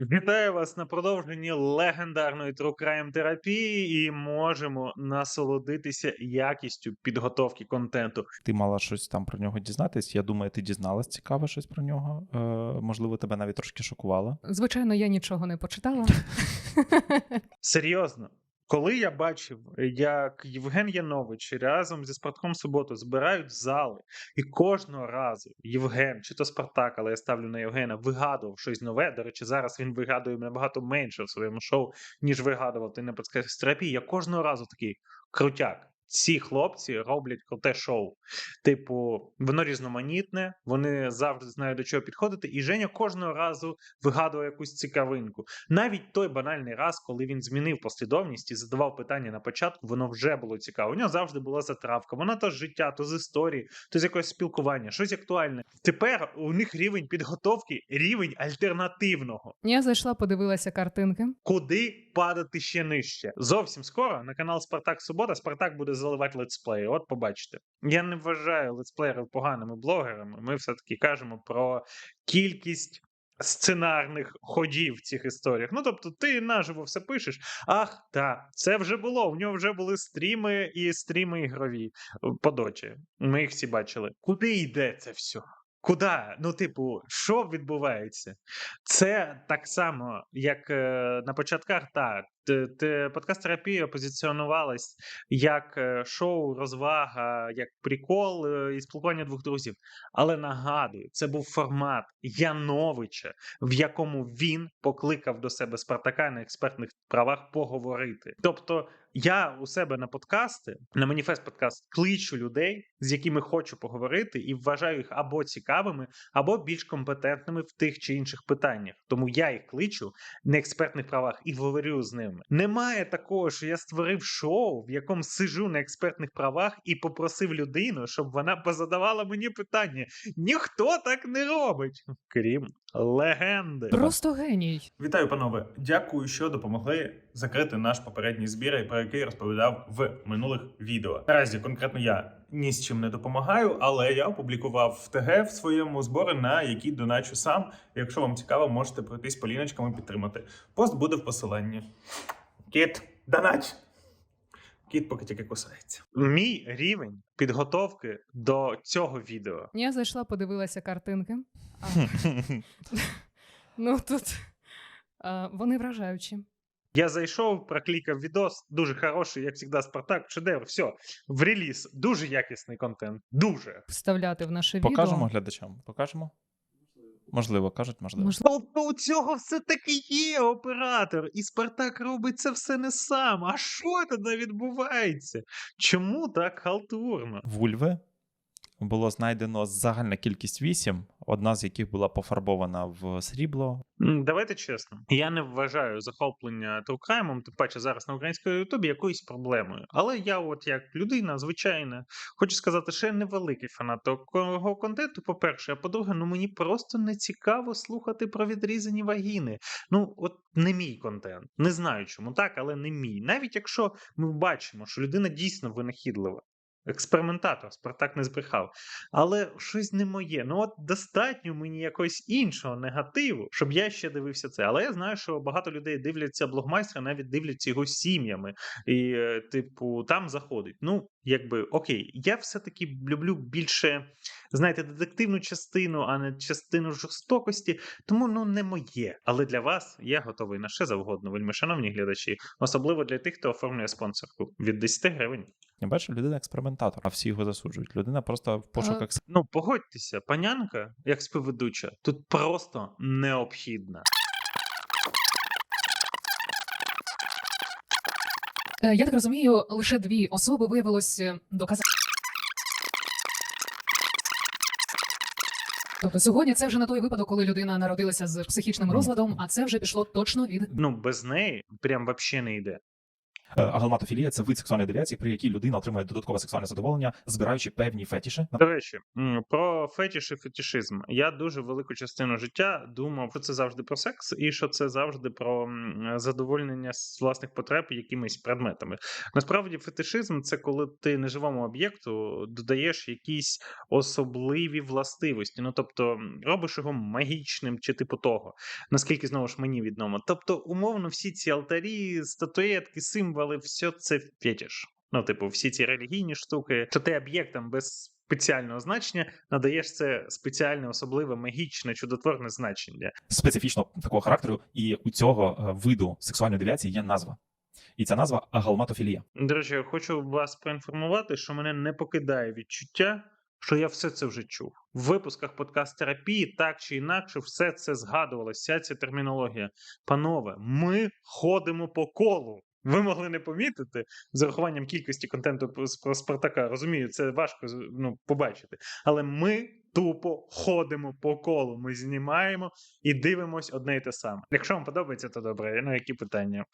Вітаю вас на продовженні легендарної True Crime терапії і можемо насолодитися якістю підготовки контенту. Ти мала щось там про нього дізнатись. Я думаю, ти дізналась цікаве щось про нього. Е, можливо, тебе навіть трошки шокувало. Звичайно, я нічого не почитала. Серйозно. Коли я бачив, як Євген Янович разом зі Спартком Суботу збирають зали, і кожного разу Євген, чи то Спартак, але я ставлю на Євгена, вигадував щось нове. До речі, зараз він вигадує набагато менше в своєму шоу, ніж вигадував ти на терапії. Я кожного разу такий крутяк. Ці хлопці роблять круте шоу. Типу, воно різноманітне, вони завжди знають до чого підходити. І Женя кожного разу вигадує якусь цікавинку. Навіть той банальний раз, коли він змінив послідовність і задавав питання на початку, воно вже було цікаво. У нього завжди була затравка. Вона то з життя, то з історії, то з якогось спілкування, щось актуальне. Тепер у них рівень підготовки, рівень альтернативного. Я зайшла, подивилася картинки. Куди падати ще нижче? Зовсім скоро на канал Спартак Субота Спартак буде заливати летсплеї. От побачите. Я не вважаю летсплеєрів поганими блогерами. Ми все-таки кажемо про кількість. Сценарних ходів в цих історіях. Ну тобто, ти наживо все пишеш. Ах, та це вже було. У нього вже були стріми і стріми ігрові по дочі. Ми їх всі бачили. Куди йде це все? Куди? Ну, типу, що відбувається? Це так само, як е, на початках, так. Т- т- Подкаст терапія позиціонувалась як е, шоу, розвага, як прикол е, і спілкування двох друзів. Але нагадую, це був формат Яновича, в якому він покликав до себе Спартака на експертних правах поговорити. Тобто, я у себе на подкасти, на маніфест подкаст, кличу людей, з якими хочу поговорити, і вважаю їх або цікавими, або більш компетентними в тих чи інших питаннях. Тому я їх кличу на експертних правах і говорю з ними. Немає такого, що я створив шоу, в якому сижу на експертних правах і попросив людину, щоб вона позадавала мені питання. Ніхто так не робить, крім легенди. Просто геній. Вітаю, панове! Дякую, що допомогли закрити наш попередній збір, про який розповідав в минулих відео. Наразі конкретно я ні з чим не допомагаю, але я опублікував в ТГ в своєму зборі, на який доначу сам. Якщо вам цікаво, можете пройтись по ліночкам і підтримати. Пост буде в посиланні. Кіт, донач! Кіт поки тільки кусається. Мій рівень підготовки до цього відео. Я зайшла, подивилася картинки. А, ну тут а, вони вражаючі. Я зайшов, проклікав відос, дуже хороший, як завжди, Спартак, шедевр, все, в реліз, дуже якісний контент, дуже. Вставляти в наше Покажемо глядачам. Покажемо? Можливо, кажуть, можливо. Можливо, у цього все-таки є оператор, і Спартак робить це все не сам. А що тоді відбувається? Чому так халтурно? Вульви було знайдено загальна кількість 8, одна з яких була пофарбована в срібло. Давайте чесно. Я не вважаю захоплення трукраймом, тим паче зараз на українському ютубі якоюсь проблемою. Але я, от як людина, звичайна, хочу сказати, що я невеликий фанат такого контенту. По-перше, а по-друге, ну мені просто не цікаво слухати про відрізані вагіни. Ну, от не мій контент. Не знаю, чому так, але не мій. Навіть якщо ми бачимо, що людина дійсно винахідлива. Експериментатор, Спартак не збрехав. Але щось не моє. Ну от достатньо мені якогось іншого негативу, щоб я ще дивився це. Але я знаю, що багато людей дивляться блогмайстра, навіть дивляться його сім'ями. І, е, типу, там заходить. Ну, якби окей, я все-таки люблю більше, знаєте, детективну частину, а не частину жорстокості. Тому ну не моє. Але для вас я готовий на ще завгодно, вельми шановні глядачі, особливо для тих, хто оформлює спонсорку від 10 гривень. Я бачу, людина експериментатор, а всі його засуджують. Людина просто в пошуках Ну, погодьтеся, панянка, як співведуча, тут просто необхідна. Я так розумію, лише дві особи виявилось е, доказати. Тобто сьогодні це вже не той випадок, коли людина народилася з психічним розладом, а це вже пішло точно від Ну, без неї прям вообще не йде. Е, Агалматофілія це вид сексуальної девіації, при якій людина отримує додаткове сексуальне задоволення, збираючи певні фетіші. До речі, про фетіш і фетішизм. Я дуже велику частину життя думав, що це завжди про секс, і що це завжди про задовольнення власних потреб якимись предметами. Насправді, фетишизм це коли ти неживому об'єкту додаєш якісь особливі властивості. Ну тобто робиш його магічним чи типу того, наскільки знову ж мені відомо. Тобто, умовно, всі ці алтарі, статуетки, символи, все це фетіш. Ну, типу, всі ці релігійні штуки, що ти об'єктам без спеціального значення надаєш це спеціальне, особливе, магічне, чудотворне значення. специфічно такого характеру, і у цього е, виду сексуальної девіації є назва. І ця назва агалматофілія. До речі, я хочу вас проінформувати, що мене не покидає відчуття, що я все це вже чув. В випусках подкаст терапії так чи інакше все це згадувалося, вся ця термінологія. Панове, ми ходимо по колу. Ви могли не помітити з урахуванням кількості контенту про- Спартака. Розумію, це важко ну, побачити. Але ми тупо ходимо по колу. Ми знімаємо і дивимось одне й те саме. Якщо вам подобається, то добре. Ну які питання?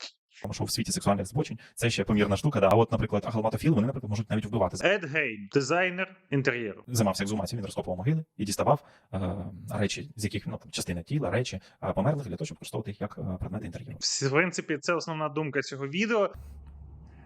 Тому що в світі сексуальних збочень це ще помірна штука. Да. А от, наприклад, агалматофіл, вони, наприклад, можуть навіть вбивати. Ед Гейн, дизайнер інтер'єру. Займався ексгумацією, він розкопував могили і діставав е, речі, з яких ну, там, частини тіла, речі е, померлих для того, щоб використовувати їх як е, предмети інтер'єру. В принципі, це основна думка цього відео.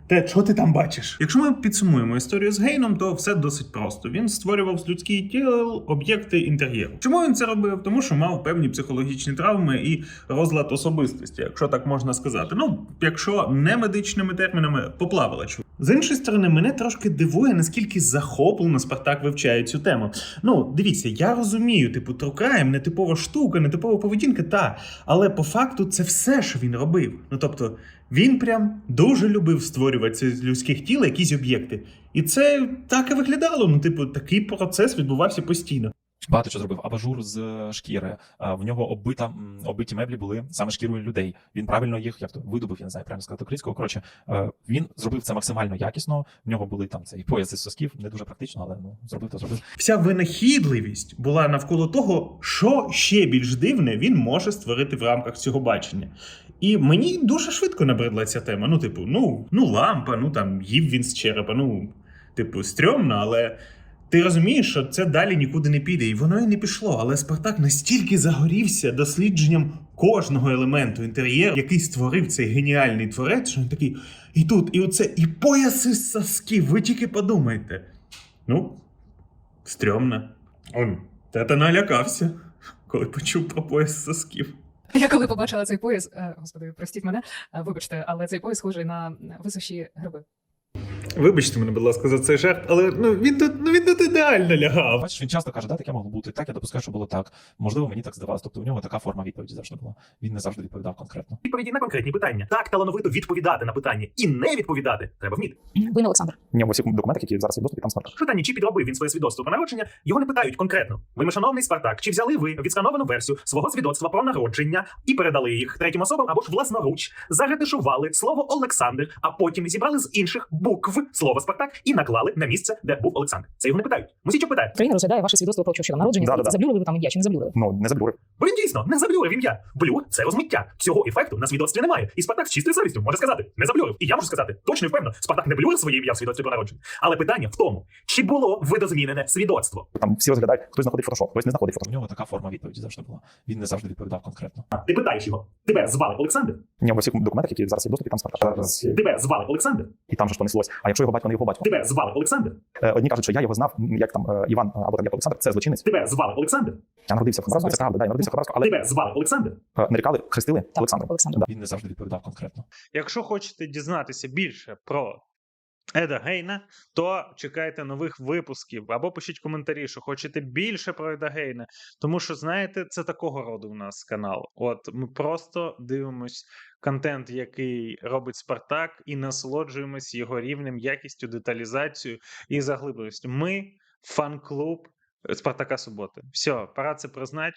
Те, що ти там бачиш? Якщо ми підсумуємо історію з Гейном, то все досить просто. Він створював з людських тіл об'єкти інтер'єру. Чому він це робив? Тому що мав певні психологічні травми і розлад особистості, якщо так можна сказати. Ну, якщо не медичними термінами, поплавила чу. З іншої сторони, мене трошки дивує, наскільки захоплено Спартак вивчає цю тему. Ну, дивіться, я розумію, типу, трукаєм, нетипова штука, нетипова поведінка, та. Але по факту це все, що він робив. Ну тобто, він прям дуже любив створювати з людських тіл якісь об'єкти. І це так і виглядало. Ну, типу, такий процес відбувався постійно. Багато що зробив абажур з е, шкіри. В нього оббита оббиті меблі були саме шкірою людей. Він правильно їх як то видобув, я не знаю, правильно сказати українською. Коротше, е, він зробив це максимально якісно. В нього були там цей пояс із сосків, не дуже практично, але ну зробив то зробив. Вся винахідливість була навколо того, що ще більш дивне він може створити в рамках цього бачення. І мені дуже швидко набридла ця тема. Ну, типу, ну, ну лампа, ну там їв він з черепа, ну, типу, стрьомно, але. Ти розумієш, що це далі нікуди не піде, і воно і не пішло. Але Спартак настільки загорівся дослідженням кожного елементу інтер'єру, який створив цей геніальний творець, що він такий. І тут, і оце, і пояс із сосків. Ви тільки подумайте. Ну, стрьомно. Он, тата налякався, коли почув про пояс сосків. Я коли побачила цей пояс, е, господи, простіть мене, е, вибачте, але цей пояс схожий на висуші гриби. Вибачте мене, будь ласка, за цей жарт, але ну він тут, ну він тут ідеально лягав. Бачиш, він часто каже, да, таке могло бути. Так, я допускаю, що було так. Можливо, мені так здавалося. Тобто у нього така форма відповіді завжди була. Він не завжди відповідав конкретно. відповіді на конкретні питання. Так талановито відповідати на питання і не відповідати треба вміти. Вин Олександр. Ні, усіх документах, які зараз є в доступі, там смарт. Питання, чи підробив він своє свідоцтво про народження, його не питають конкретно. Ви, шановний Спартак, чи взяли ви відскановану версію свого свідоцтва про народження і передали їх третім особам або ж власноруч, заретишували слово Олександр, а потім зібрали з інших букв слово Спартак і наклали на місце, де був Олександр. Це його не питають. Мусічо питають. Країна розглядає ваше свідоцтво про щодо народження. Да-да-да. Заблюрили ви там ім'я чи не заблюрили? Ну, не заблюрив. Бо він дійсно не заблюрив ім'я. Блюр це розмиття. Цього ефекту на свідоцтві немає. І Спартак з чистою совістю може сказати, не заблюрив. І я можу сказати, точно і впевнено, Спартак не блюрив своє ім'я в свідоцтві про народження. Але питання в тому, чи було видозмінене свідоцтво. Там всі розглядають, хтось знаходить фотошоп, хтось не знаходить фотошоп. У нього така форма відповіді завжди була. Він не завжди відповідав конкретно. Ти питаєш його, тебе звали Олександр? Ні, в усіх документах, які зараз є в доступі, там смарт. Тебе звали Олександр? І там же ж понеслось. А якщо його батько не його батько? Тебе звали Олександр? Е, Одні кажуть, що я його знав, як там е, Іван або там як Олександр, це злочинець. Тебе звали Олександр? Я народився в Хабаровську, це правда, да, я народився в Хабаровську, але Тебе звали Олександр? е, нарікали, хрестили Олександром. Олександр. Да. Він не завжди відповідав конкретно. Якщо хочете дізнатися більше про Еда Гейна, то чекайте нових випусків або пишіть коментарі, що хочете більше про Еда Гейна. Тому що, знаєте, це такого роду у нас канал. От ми просто дивимось контент, який робить Спартак, і насолоджуємось його рівнем, якістю, деталізацією і заглибленістю. Ми фан-клуб Спартака Суботи. Все, пора це признати.